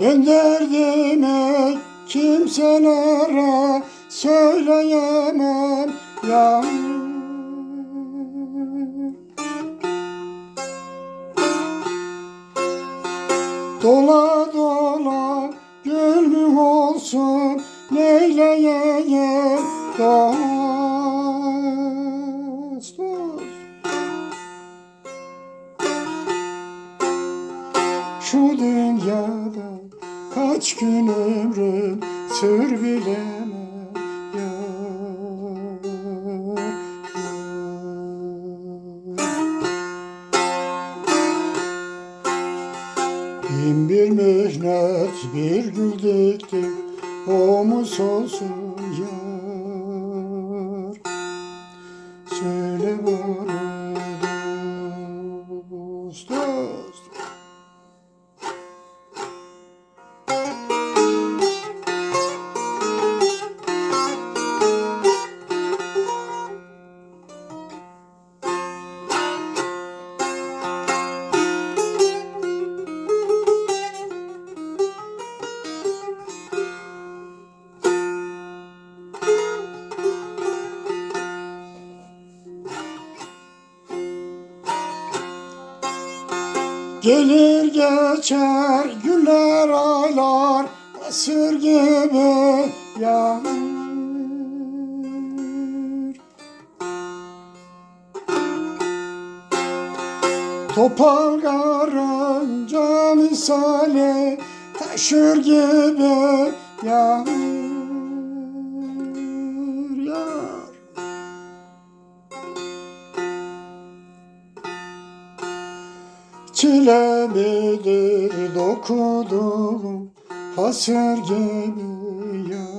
Ben derdimi kimselere söyleyemem yar Dola dola gönlüm olsun neyleyeyim dost Şu dünyada kaç gün ömrüm sür bilemem yar. Bin bir mihnet bir gül diktik Omuz olsun yar Gelir geçer günler aylar Asır gibi yağmur. Topal karınca misali Taşır gibi yağmur Çile midir dokuduğum hasır gibi yar.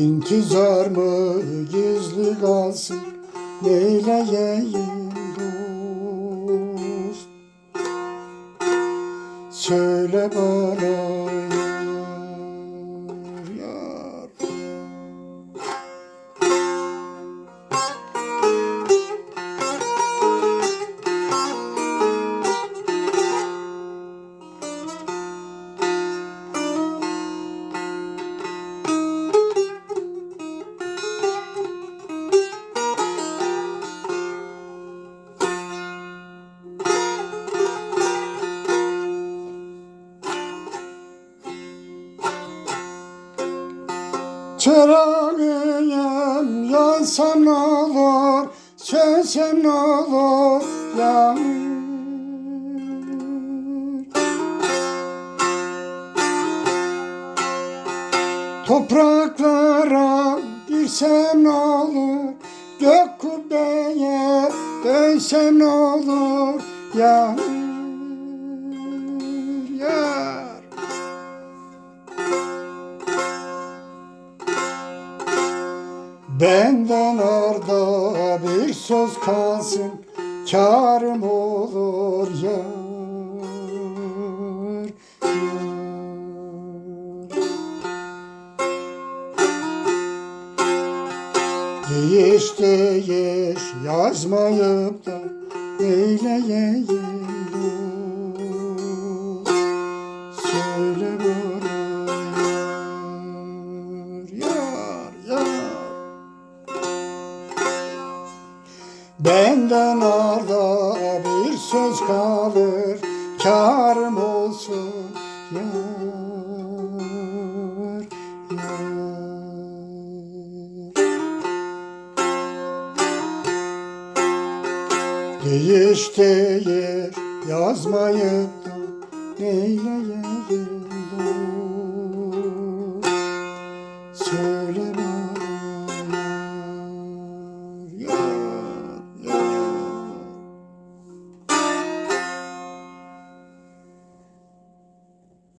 İntizar mı gizli kalsın neyleyeyim dost Söyle bana Çırağıyım yansam ne olur Sönsem ne olur yağmur Topraklara girsem olur Gök kubbeye dönsem olur Yağmur Benden arda bir söz kalsın Karım olur yar. Değiş değiş yazmayıp da Neyleyeyim Benden arda bir söz kalır Karım olsun yar, yar. Değiş değiş yazmayıp da Neyleyeyim